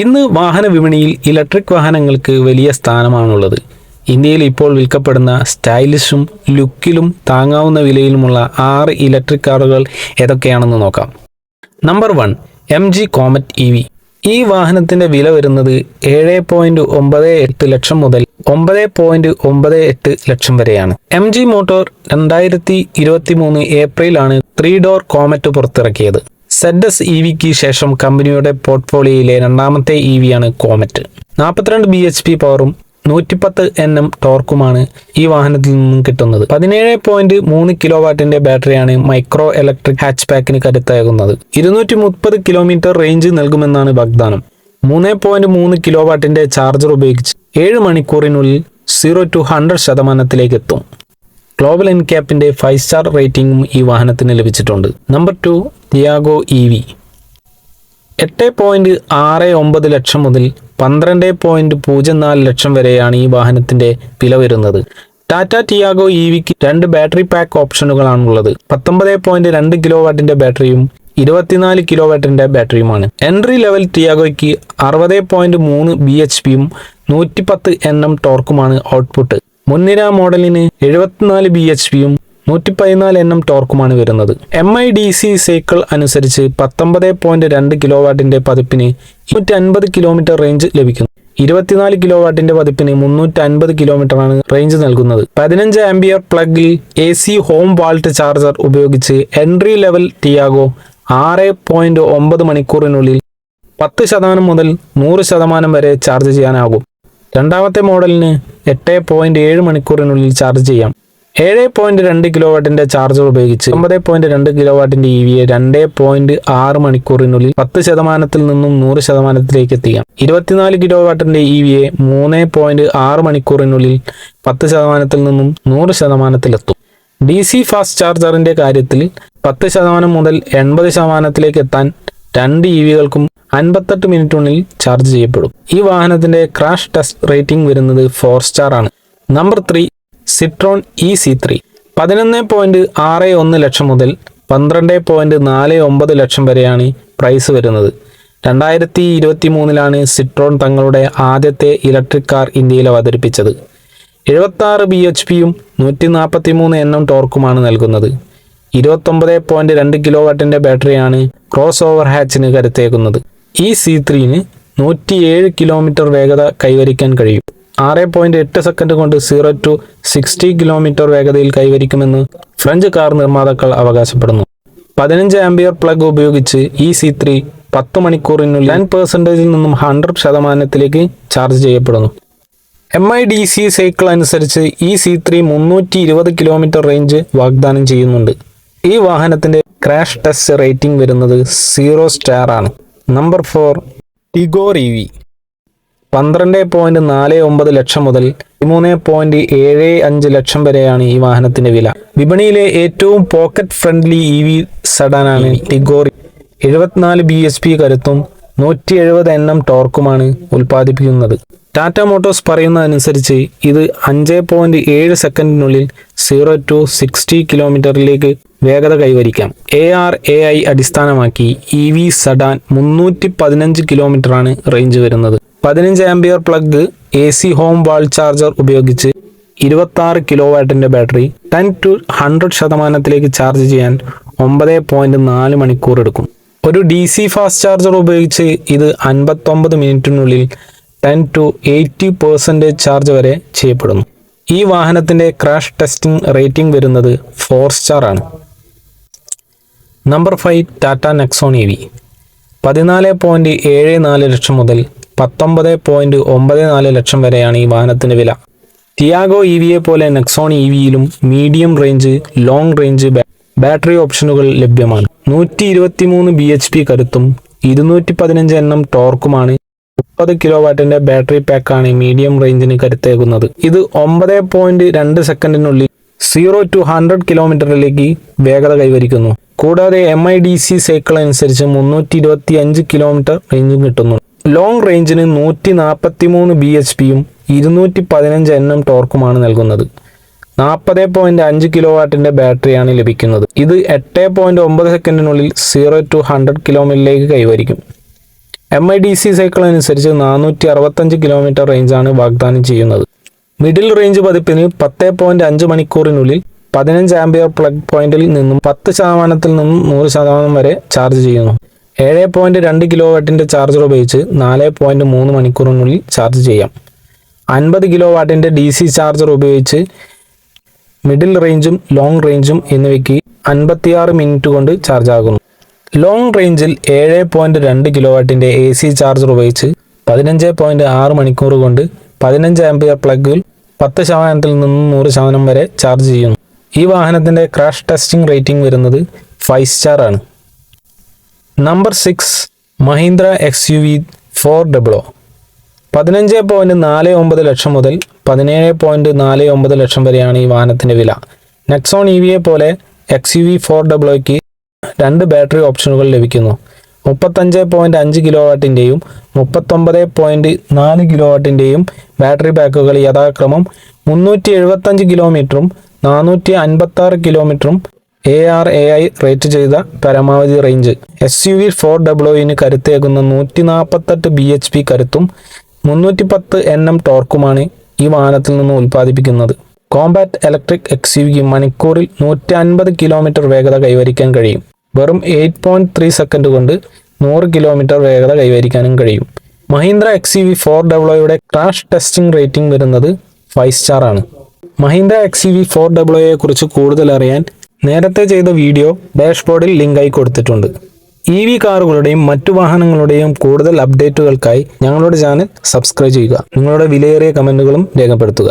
ഇന്ന് വാഹന വിപണിയിൽ ഇലക്ട്രിക് വാഹനങ്ങൾക്ക് വലിയ സ്ഥാനമാണുള്ളത്. ഇന്ത്യയിൽ ഇപ്പോൾ വിൽക്കപ്പെടുന്ന സ്റ്റൈലിഷും ലുക്കിലും താങ്ങാവുന്ന വിലയിലുമുള്ള ആറ് ഇലക്ട്രിക് കാറുകൾ ഏതൊക്കെയാണെന്ന് നോക്കാം. Number one M G Comet E V. ഈ വാഹനത്തിന്റെ വില വരുന്നത് ഏഴ് പോയിന്റ് ഒമ്പത് എട്ട് ലക്ഷം മുതൽ ഒമ്പത് പോയിന്റ് ഒമ്പത് എട്ട് ലക്ഷം വരെയാണ്. എം ജി മോട്ടോർ രണ്ടായിരത്തി ഇരുപത്തി മൂന്ന് ഏപ്രിലാണ് ത്രീ ഡോർ കോമറ്റ് പുറത്തിറക്കിയത്. സെഡസ് ഇ വിക്ക് ശേഷം കമ്പനിയുടെ പോർട്ട്ഫോളിയോയിലെ രണ്ടാമത്തെ ഇ വിയാണ് കോമറ്റ് നാൽപ്പത്തിരണ്ട് ബി എച്ച് പി പവറും നൂറ്റിപ്പത്ത് എൻ എം ടോർക്കുമാണ് ഈ വാഹനത്തിൽ നിന്നും കിട്ടുന്നത്. പതിനേഴ് പോയിന്റ് മൂന്ന് കിലോ വാട്ടിന്റെ ബാറ്ററിയാണ് മൈക്രോ ഇലക്ട്രിക് ഹാച്ച് പാക്കിന് കരുത്തേകുന്നത്. ഇരുന്നൂറ്റി മുപ്പത് കിലോമീറ്റർ റേഞ്ച് നൽകുമെന്നാണ് വാഗ്ദാനം. മൂന്ന് പോയിന്റ് മൂന്ന് കിലോ വാട്ടിന്റെ ചാർജർ ഉപയോഗിച്ച് ഏഴ് മണിക്കൂറിനുള്ളിൽ സീറോ ടു ഹൺഡ്രഡ് ശതമാനത്തിലേക്ക് എത്തും. ഗ്ലോബൽ എൻക്യാപ്പിന്റെ ഫൈവ് സ്റ്റാർ റേറ്റിംഗും ഈ വാഹനത്തിന് ലഭിച്ചിട്ടുണ്ട്. Number two Tiago E V. എട്ട് പോയിന്റ് ആറ് ഒമ്പത് ലക്ഷം മുതൽ പന്ത്രണ്ട് പോയിന്റ് പൂജ്യം നാല് ലക്ഷം വരെയാണ് ഈ വാഹനത്തിന്റെ വില വരുന്നത്. ടാറ്റ ടിയാഗോ ഇ വിക്ക് രണ്ട് ബാറ്ററി പാക്ക് ഓപ്ഷനുകളാണുള്ളത്. പത്തൊമ്പത് പോയിന്റ് രണ്ട് കിലോ വാട്ടിന്റെ ബാറ്ററിയും ഇരുപത്തിനാല് കിലോ വാട്ടിന്റെ ബാറ്ററിയുമാണ്. എൻട്രി ലെവൽ ടിയാഗോയ്ക്ക് അറുപത് പോയിന്റ് മൂന്ന് ബി എച്ച് പിയും നൂറ്റിപ്പത്ത് എൻ എം ടോർക്കുമാണ് ഔട്ട്പുട്ട്. മുൻനിര മോഡലിന് എഴുപത്തിനാല് ബി എച്ച് പിയും നൂറ്റി പതിനാല് എൻ എം ടോർക്കുമാണ് വരുന്നത്. M I D C cycle അനുസരിച്ച് പത്തൊമ്പത് പോയിന്റ് രണ്ട് കിലോ വാട്ടിന്റെ പതിപ്പിന് ഇരുന്നൂറ്റി അൻപത് കിലോമീറ്റർ റേഞ്ച് ലഭിക്കുന്നു. ഇരുപത്തിനാല് കിലോ വാട്ടിന്റെ പതിപ്പിന് മുന്നൂറ്റി അൻപത് കിലോമീറ്റർ ആണ് റേഞ്ച് നൽകുന്നത്. പതിനഞ്ച് ampere പ്ലഗിൽ A C home wall charger ഉപയോഗിച്ച് എൻട്രി ലെവൽ ടിയാഗോ ആറ് പോയിന്റ് ഒമ്പത് മണിക്കൂറിനുള്ളിൽ പത്ത് ശതമാനം മുതൽ നൂറ് ശതമാനം വരെ ചാർജ് ചെയ്യാനാകും. രണ്ടാമത്തെ മോഡലിന് എട്ട് പോയിന്റ് ഏഴ് മണിക്കൂറിനുള്ളിൽ ചാർജ് ചെയ്യാം. ഏഴ് പോയിന്റ് രണ്ട് കിലോ വാട്ടിന്റെ ചാർജർ ഉപയോഗിച്ച് ഒമ്പത് പോയിന്റ് രണ്ട് കിലോ വാട്ടിന്റെ ഇ വിയെ രണ്ട് പോയിന്റ് ആറ് മണിക്കൂറിനുള്ളിൽ പത്ത് ശതമാനത്തിൽ നിന്നും നൂറ് ശതമാനത്തിലേക്ക് എത്തിക്കാം. ഇരുപത്തിനാല് കിലോ വാട്ടിന്റെ ഇ വിയെ മൂന്ന് പോയിന്റ് ആറ് മണിക്കൂറിനുള്ളിൽ പത്ത് ശതമാനത്തിൽ നിന്നും നൂറ് ശതമാനത്തിലെത്തും. ഡി സി ഫാസ്റ്റ് ചാർജറിന്റെ കാര്യത്തിൽ പത്ത് ശതമാനം മുതൽ എൺപത് ശതമാനത്തിലേക്ക് എത്താൻ രണ്ട് ഇ വികൾക്കും അൻപത്തെട്ട് മിനിറ്റിനുള്ളിൽ ചാർജ് ചെയ്യപ്പെടും. ഈ വാഹനത്തിന്റെ ക്രാഷ് ടെസ്റ്റ് റേറ്റിംഗ് വരുന്നത് ഫോർ സ്റ്റാർ ആണ്. Number three Citroen E C three പതിനൊന്ന് പോയിന്റ് ആറ് ഒന്ന് ലക്ഷം മുതൽ പന്ത്രണ്ട് പോയിന്റ് നാല് ഒമ്പത് ലക്ഷം വരെയാണ് പ്രൈസ് വരുന്നത്. രണ്ടായിരത്തി ഇരുപത്തി മൂന്നിലാണ് സിട്രോൺ തങ്ങളുടെ ആദ്യത്തെ ഇലക്ട്രിക് കാർ ഇന്ത്യയിൽ അവതരിപ്പിച്ചത്. എഴുപത്തി ആറ് ബി എച്ച് പിയും നൂറ്റി നാൽപ്പത്തി മൂന്ന് എണ്ണം ടോർക്കുമാണ് നൽകുന്നത്. ഇരുപത്തൊമ്പത് പോയിന്റ് രണ്ട് കിലോ വാട്ടിന്റെ ബാറ്ററിയാണ് ക്രോസ് ഓവർ ഹാച്ചിന് കരുത്തേക്കുന്നത് ഈ സി ത്രീന് നൂറ്റിയേഴ് കിലോമീറ്റർ വേഗത കൈവരിക്കാൻ കഴിയും. ആറ് പോയിന്റ് എട്ട് സെക്കൻഡ് കൊണ്ട് സീറോ ടു സിക്സ്റ്റി കിലോമീറ്റർ വേഗതയിൽ കൈവരിക്കുമെന്ന് ഫ്രഞ്ച് കാർ നിർമ്മാതാക്കൾ അവകാശപ്പെടുന്നു. പതിനഞ്ച് ആംബിയർ പ്ലഗ് ഉപയോഗിച്ച് ഇ സി ത്രീ പത്ത് മണിക്കൂറിനുള്ളിൽ ടെൻ പെർസെന്റേജിൽ നിന്നും ഹൺഡ്രഡ് ശതമാനത്തിലേക്ക് ചാർജ് ചെയ്യപ്പെടുന്നു. M I D C cycle അനുസരിച്ച് ഇ സി ത്രീ മുന്നൂറ്റി ഇരുപത് കിലോമീറ്റർ റേഞ്ച് വാഗ്ദാനം ചെയ്യുന്നുണ്ട്. ഈ വാഹനത്തിന്റെ ക്രാഷ് ടെസ്റ്റ് റേറ്റിംഗ് വരുന്നത് സീറോ സ്റ്റാർ ആണ്. നമ്പർ ഫോർ ടിഗോർ ഇ പന്ത്രണ്ട് പോയിന്റ് നാല് ഒമ്പത് ലക്ഷം മുതൽ പതിമൂന്ന് പോയിന്റ് ഏഴ് അഞ്ച് ലക്ഷം വരെയാണ് ഈ വാഹനത്തിന്റെ വില. വിപണിയിലെ ഏറ്റവും പോക്കറ്റ് ഫ്രണ്ട്ലി ഇ വി സഡാനാണ് ടിഗോറി. എഴുപത്തിനാല് ബി എസ് പി കരുത്തും നൂറ്റി എഴുപത് എൻ എം ടോർക്കുമാണ് ഉൽപ്പാദിപ്പിക്കുന്നത്. ടാറ്റ മോട്ടോഴ്സ് പറയുന്നതനുസരിച്ച് ഇത് അഞ്ച് പോയിന്റ് ഏഴ് സെക്കൻഡിനുള്ളിൽ സീറോ ടു സിക്സ്റ്റി കിലോമീറ്ററിലേക്ക് വേഗത കൈവരിക്കാം. എ ആർ എ ഐ അടിസ്ഥാനമാക്കി ഇ വി സഡാൻ മുന്നൂറ്റി പതിനഞ്ച് കിലോമീറ്ററാണ് റേഞ്ച് വരുന്നത്. പതിനഞ്ച് ampere plug A C home wall charger ഉപയോഗിച്ച് ഇരുപത്തി ആറ് കിലോ വാട്ടിന്റെ ബാറ്ററി ടെൻ ടു ഹൺഡ്രഡ് ശതമാനത്തിലേക്ക് ചാർജ് ചെയ്യാൻ ഒമ്പത് പോയിന്റ് നാല് മണിക്കൂർ എടുക്കും. ഒരു ഡി സി ഫാസ്റ്റ് ചാർജർ ഉപയോഗിച്ച് ഇത് അൻപത്തൊമ്പത് മിനിറ്റിനുള്ളിൽ ten to eighty percentage charge വരെ ചെയ്യപ്പെടുന്നു. ഈ വാഹനത്തിന്റെ ക്രാഷ് ടെസ്റ്റിംഗ് റേറ്റിംഗ് വരുന്നത് ഫോർ സ്റ്റാർ ആണ്. Number five Tata Nexon E V. പതിനാല് പോയിന്റ് ഏഴ് നാല് ലക്ഷം മുതൽ പത്തൊമ്പത് പോയിന്റ് ഒമ്പത് നാല് ലക്ഷം വരെയാണ് ഈ വാഹനത്തിന്റെ വില. ടിയാഗോ ഇ വിയെ പോലെ നെക്സോൺ ഇ വിയിലും medium range long range battery ഓപ്ഷനുകൾ ലഭ്യമാണ് നൂറ്റി ഇരുപത്തി മൂന്ന് ബി എച്ച് പി കരുത്തും ഇരുന്നൂറ്റി പതിനഞ്ച് എണ്ണം ടോർക്കുമാണ് മുപ്പത് കിലോ വാട്ടിന്റെ ബാറ്ററി പാക്കാണ് മീഡിയം റേഞ്ചിന് കരുത്തേകുന്നത്. ഇത് ഒമ്പത് പോയിന്റ് രണ്ട് സെക്കൻഡിനുള്ളിൽ സീറോ ടു ഹൺഡ്രഡ് കിലോമീറ്ററിലേക്ക് വേഗത കൈവരിക്കുന്നു. കൂടാതെ M I D C cycle അനുസരിച്ച് മുന്നൂറ്റി ഇരുപത്തി അഞ്ച് കിലോമീറ്റർ റേഞ്ചും കിട്ടുന്നു. ലോങ് റേഞ്ചിന് നൂറ്റി നാൽപ്പത്തി മൂന്ന് ബി എച്ച് പിയും ഇരുന്നൂറ്റി പതിനഞ്ച് എൻ എം ടോർക്കുമാണ് നൽകുന്നത്. നാൽപ്പത് പോയിന്റ് അഞ്ച് കിലോ വാട്ടിന്റെ ബാറ്ററിയാണ് ലഭിക്കുന്നത്. ഇത് എട്ട് പോയിന്റ് ഒമ്പത് സെക്കൻഡിനുള്ളിൽ സീറോ ടു ഹൺഡ്രഡ് കിലോമീറ്ററിലേക്ക് കൈവരിക്കും. M I D C cycle അനുസരിച്ച് നാനൂറ്റി അറുപത്തഞ്ച് കിലോമീറ്റർ റേഞ്ചാണ് വാഗ്ദാനം ചെയ്യുന്നത്. മിഡിൽ റേഞ്ച് പതിപ്പിന് പത്ത് പോയിന്റ് അഞ്ച് മണിക്കൂറിനുള്ളിൽ പതിനഞ്ച് ആംബിയർ പ്ലഗ് പോയിന്റിൽ നിന്നും പത്ത് ശതമാനത്തിൽ നിന്നും നൂറ് ശതമാനം വരെ ചാർജ് ചെയ്യുന്നു. ഏഴ് പോയിന്റ് രണ്ട് കിലോ വാട്ടിന്റെ ചാർജർ ഉപയോഗിച്ച് നാല് പോയിന്റ് മൂന്ന് മണിക്കൂറിനുള്ളിൽ ചാർജ് ചെയ്യാം. അൻപത് കിലോ വാട്ടിന്റെ ഡി സി ചാർജർ ഉപയോഗിച്ച് മിഡിൽ റേഞ്ചും ലോങ് റേഞ്ചും എന്നിവയ്ക്ക് അൻപത്തിയാറ് മിനിറ്റ് കൊണ്ട് ചാർജ് ആകുന്നു. ലോങ് റേഞ്ചിൽ ഏഴ് പോയിന്റ് രണ്ട് കിലോ വാട്ടിന്റെ എ സി ചാർജർ ഉപയോഗിച്ച് പതിനഞ്ച് പോയിന്റ് ആറ് മണിക്കൂർ കൊണ്ട് പതിനഞ്ച് ആംപിയർ പ്ലഗിൽ പത്ത് ശതമാനത്തിൽ നിന്നും നൂറ് ശതമാനം വരെ ചാർജ് ചെയ്യുന്നു. ഈ വാഹനത്തിന്റെ ക്രാഷ് ടെസ്റ്റിംഗ് റേറ്റിംഗ് വരുന്നത് ഫൈവ് സ്റ്റാർ ആണ്. Number six Mahindra X U V four double o പതിനഞ്ച് പോയിന്റ് നാല് ഒമ്പത് ലക്ഷം മുതൽ പതിനേഴ് പോയിന്റ് നാല് ഒമ്പത് ലക്ഷം വരെയാണ് ഈ വാഹനത്തിന്റെ വില. നെക്സോൺ ഇ വിയെ പോലെ എക്സ് യു വി ഫോർ ഡബിളോയ്ക്ക് രണ്ട് ബാറ്ററി ഓപ്ഷനുകൾ ലഭിക്കുന്നു. മുപ്പത്തഞ്ച് പോയിന്റ് അഞ്ച് കിലോ വാട്ടിന്റെയും മുപ്പത്തൊമ്പത് പോയിന്റ് നാല് കിലോ വാട്ടിന്റെയും ബാറ്ററി പാക്കുകൾ യഥാക്രമം മുന്നൂറ്റി എഴുപത്തഞ്ച് കിലോമീറ്ററും നാനൂറ്റി അൻപത്തി ആറ് കിലോമീറ്ററും A R A I rate ചെയ്ത പരമാവധി range. S U V four ഡബ്ല്യുവിന് കരുത്തേകുന്ന നൂറ്റി നാൽപ്പത്തെട്ട് ബി എച്ച് പി കരുത്തും മുന്നൂറ്റി പത്ത് എൻ എം ടോർക്കുമാണ് ഈ വാഹനത്തിൽ നിന്ന് ഉൽപ്പാദിപ്പിക്കുന്നത്. കോമ്പാറ്റ് ഇലക്ട്രിക് എക്സ് യു വിക്ക് മണിക്കൂറിൽ നൂറ്റി അൻപത് കിലോമീറ്റർ വേഗത കൈവരിക്കാൻ കഴിയും. വെറും എയ്റ്റ് പോയിന്റ് ത്രീ സെക്കൻഡ് കൊണ്ട് നൂറ് കിലോമീറ്റർ വേഗത കൈവരിക്കാനും കഴിയും. Mahindra X U V four ഡബ്ല്യുയുടെ crash testing rating വരുന്നത് ഫൈവ് സ്റ്റാർ ആണ്. Mahindra X U V four ഡബ്ല്യുയെ കുറിച്ച് കൂടുതൽ അറിയാൻ നേരത്തെ ചെയ്ത വീഡിയോ ഡാഷ്ബോർഡിൽ ലിങ്കായി കൊടുത്തിട്ടുണ്ട്. ഇ വി കാറുകളുടെയും മറ്റു വാഹനങ്ങളുടെയും കൂടുതൽ അപ്ഡേറ്റുകൾക്കായി ഞങ്ങളുടെ ചാനൽ സബ്സ്ക്രൈബ് ചെയ്യുക. നിങ്ങളുടെ വിലയേറിയ കമന്റുകളും രേഖപ്പെടുത്തുക.